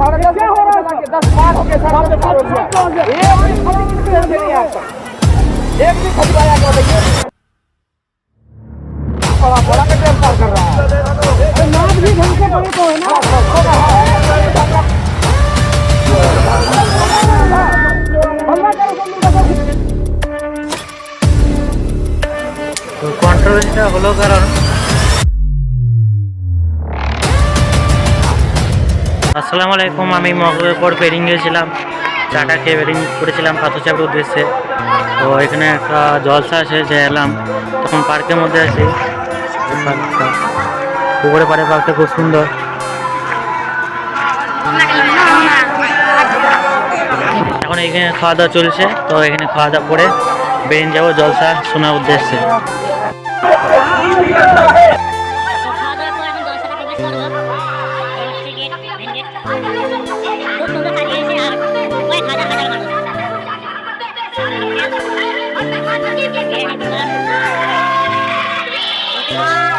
साढ़े दस क्या हो रहा है दस पार हो गए साढ़े दस पार हो गया एक भी खड़ी मिनट से नहीं आता एक भी खड़ी आया क्या बताइए बड़ा बड़ा का टाइम पार कर रहा है नाथ भी ढंग से पड़े तो है ना তো কন্ট্রোভার্সিটা হলো কারণ আসসালামু আলাইকুম, আমি মগের পর বেরিং গিয়েছিলাম। চাটা খেয়ে বেরিং করেছিলাম পাথর চাপের উদ্দেশ্যে। তো এখানে একটা জলসা আছে, যে এলাম। তখন পার্কের মধ্যে আছি। পার্কটা পুকুরে পাড়ে পার্কটা খুব সুন্দর। এখন এখানে খাওয়া দাওয়া চলছে। তো এখানে খাওয়া দাওয়া করে বেরিয়ে যাব জলসা শোনার উদ্দেশ্যে। Thank you.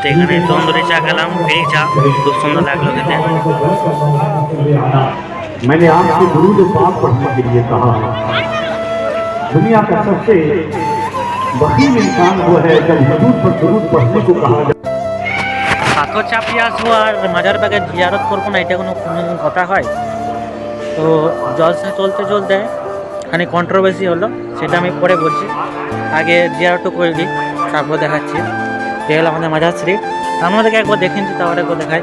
তো এখানে তন্দুরি চা খেলাম ফেরি চা খুব সুন্দর লাগলো খেতে मैंने आपसे दुरूद पाक पढ़ने के लिए कहा दुनिया का सबसे वकील इंसान वो है जब हजूर पर दुरूद पढ़ने को कहा जाए পাথর চাপিয়ে আসবো আর মাজার ব্যাগে জিয়ারত করবো না এটা কোনো কোনো কথা হয় তো জলসা চলতে চলতে খানি কন্ট্রোভার্সি হলো সেটা আমি পরে বলছি আগে জিয়ারতটা করে দিই তারপর দেখাচ্ছি এ আমাদের মাজার শরীফ আপনাদেরকে একবার দেখেছি তারপর একবার দেখাই।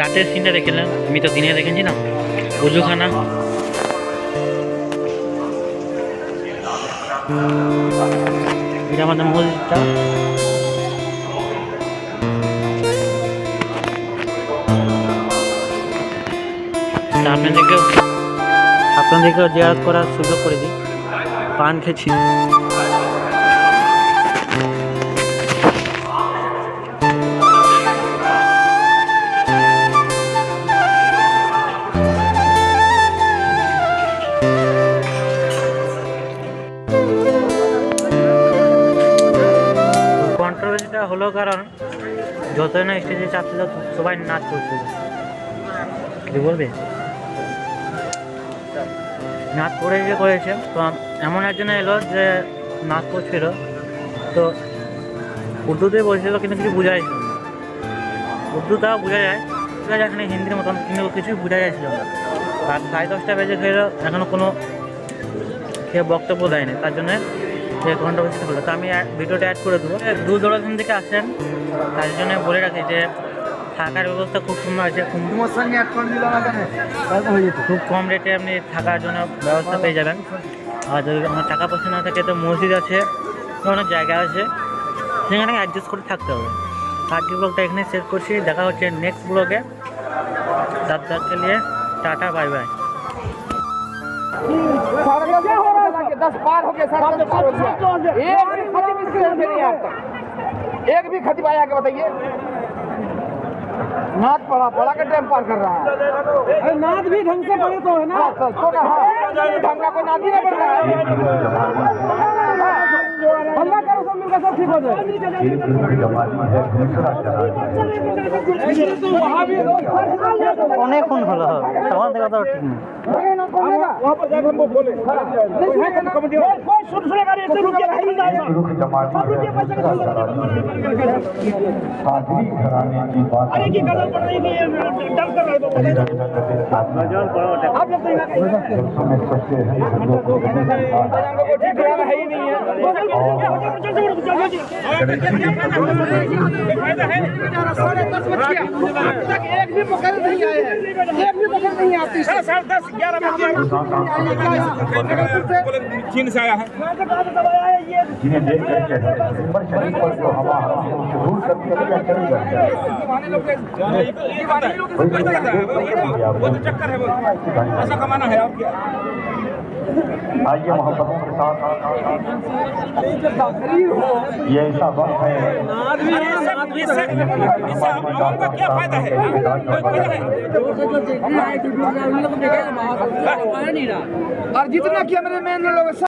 রাতের সিনটা দেখলাম আমি তো দিনে দেখেছিলাম উজুখানা। এটা আমাদের মসজিদটা। আপনাদেরকে আপনাদেরকেও জিয়ারত করার সুযোগ করে দিই। পান খেয়েছি। কন্ট্রোভার্সিটা হলো কারণ যতই না স্টেজে চাপছিল, সবাই নাচ করছিল। কি বলবে? নাচ করে যে করেছে, তো এমন একজন এলো যে নাচ করছিল। তো উর্দুতে বলছিল, কিন্তু কিছু বোঝা যাচ্ছিল উর্দু তাও বোঝা যায়, ঠিক আছে, এখানে হিন্দির মতন, কিন্তু কিছুই বোঝা যাচ্ছিল না। আর সাড়ে দশটা বেজে খেলো এখনও কোনো কেউ বক্তব্য দেয়নি। তার জন্য সে কন্ট্রোভার্সি হলো তো আমি অ্যাড- ভিডিওটা অ্যাড করে দেবো। দূর দূরান্ত থেকে আসেন। তার জন্য বলে রাখি যে থাকার ব্যবস্থা খুব সুন্দর আছে খুব খুব কম রেটে আপনি থাকার জন্য ব্যবস্থা পেয়ে যাবেন। আর যদি আমার টাকা পয়সা না থাকে তো মসজিদ আছে অনেক জায়গা আছে। সেখানে অ্যাডজাস্ট করে থাকতে হবে। আজকে ব্লগটা এখানে শেষ করছি। দেখা হচ্ছে নেক্সট ব্লগে দাঁত দাঁতকে নিয়ে টাটা বাই বাই دس پار ہو گیا سر دس پار ہو گیا ایک بھی خطیب اس کے نہیں آتا ایک بھی خطیب آیا کہ بتائیے۔ ناد پڑھا پڑھا کے ٹیم پار کر رہا ہے۔ ناد بھی دھنگ سے پڑھے تو ہے نا۔ دھنگا ہاں ڈھنگ کوئی نعت ہی نہیں پڑھ رہا ہے۔ اللہ کرو سب مل کر سب ٹھیک ہو جائے۔ অনেকক্ষণ হলো তখন থেকে তো ঠিক নেই کھولے گا وہاں پر جا کے ہم کھولے کمیٹی چین کر سے آیا ہے۔ جنہیں دیکھ کر کے عمر شریف پر جو ہوا شہور کر کے کیا کرے گا آئیے محبتوں کے ساتھ۔ یہ ایسا وقت ہے۔ ہاں۔ اور جتنا کیمرے مین لوگ